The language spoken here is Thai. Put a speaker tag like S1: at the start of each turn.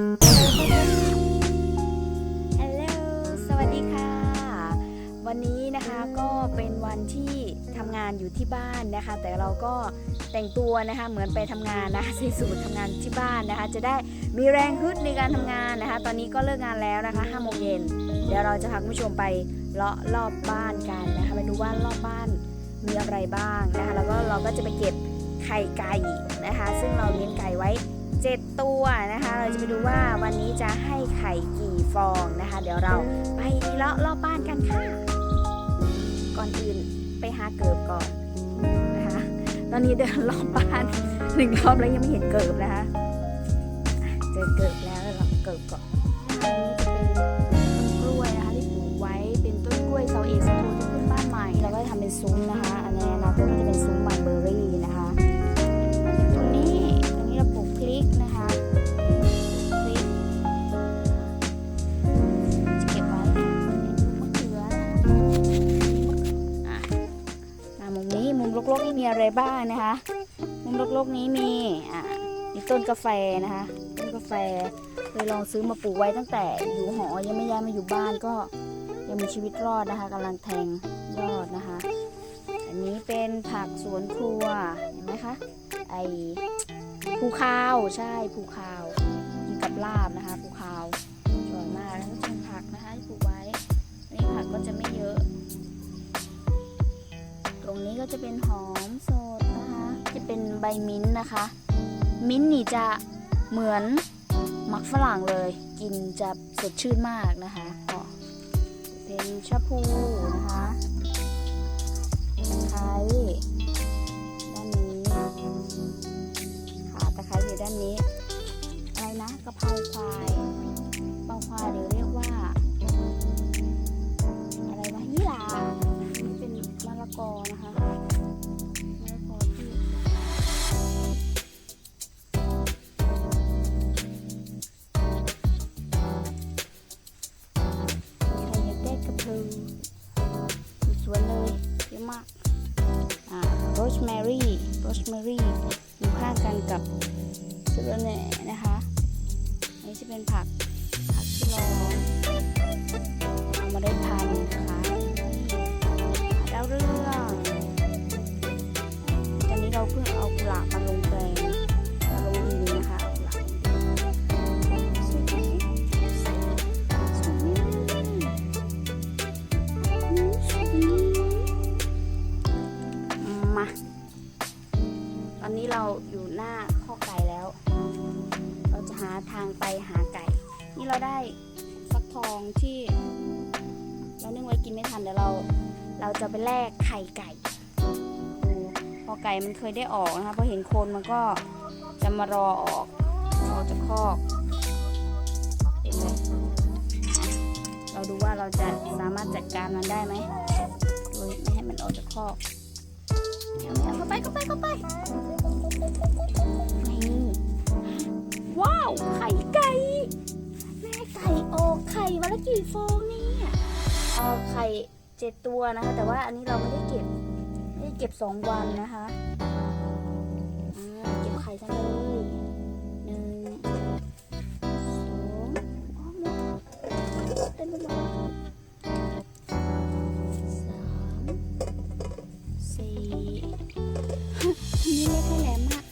S1: ฮัลโหล สวัสดีค่ะ วันนี้นะคะก็เป็นวันที่ทำงานอยู่ที่บ้านนะคะ แต่เราก็แต่งตัวนะคะเหมือนไปทำงานนะคะใส่สูททำงานที่บ้านนะคะ จะได้มีแรงฮึดในการทำงานนะคะ ตอนนี้ก็เลิกงานแล้วนะคะ5โมงเย็นเดี๋ยวเราจะพาคุณผู้ชมไปเลาะรอบบ้านกันนะคะไปดูว่ารอบบ้านมีอะไรบ้างนะคะ แล้วก็เราก็จะไปเก็บไข่ไก่นะคะ ซึ่งเราเลี้ยงไก่ไว้ 7 ตัวนะคะ เราจะไปดูว่าวันนี้จะให้ไข่กี่ฟองนะคะ เดี๋ยวเราไปเลาะรอบบ้านกันค่ะ ก่อนอื่นไปหาเกิบก่อนนะคะ ตอนนี้เดินรอบบ้านหนึ่งรอบแล้วยังไม่เห็นเกิบนะคะอะเจอเกิบแล้วเราเกิบก่อน ลกๆนี่มีอะไรบ้างนะคะมุมลกๆนี้มีอะมีต้นกาแฟนะคะต้นกาแฟเคยลองซื้อมาปลูกไว้ตั้งแต่อยู่หอยังไม่ย้ายมาอยู่บ้านก็ยังมีชีวิตรอดนะคะกำลังแทงยอดนะคะ อันนี้เป็นผักสวนครัวเห็นไหมคะไอภูคาวใช่ภูคาวกินกับลาบนะคะภูคาวสวยมากแล้วก็ชมผักนะคะที่ปลูกไว้อันนี้ผักก็จะไม่เยอะ ก็จะเป็นหอมสดนะคะ จะเป็นใบมิ้นท์นะคะ มิ้นท์นี่จะเหมือนมักฝรั่งเลย กินจะสดชื่นมากนะคะก็เป็นชะพูนะคะตะไคร้ด้านนี้ขาตะไคร้อยู่ด้านนี้ อะไรนะกะเพราควาย รสแมรี่โรสแมรี่อยู่ข้างกันกับสะระแหน่นะคะ อันนี้จะเป็นผักผักที่เราเอ ทางไปหาไก่ นี่เราได้ฟักทองที่ เรานึ่งไว้กินไม่ทันเดี๋ยวเราเราจะไปแลกไข่ไก่ดูพอไก่มันเคยได้ออกนะคะพอเห็นโคนมันก็จะมารอออกออจากคอกเห็นไหมเราดูว่าเราจะสามารถจัดการมันได้ไหมโดยไม่ให้มันออกจากคอกเอาเข้าไปเข้าไปเข้าไป ละกี่ฟองเนี่ยเอาไข่เจ็ดตัวนะคะ แต่ว่าอันนี้เราไม่ได้เก็บไม่ได้เก็บสองวันนะคะเก็บไข่ซะเลยหนึ่งสองเต็มไปหมดสามสี่นี่เล็กแค่แหลมาก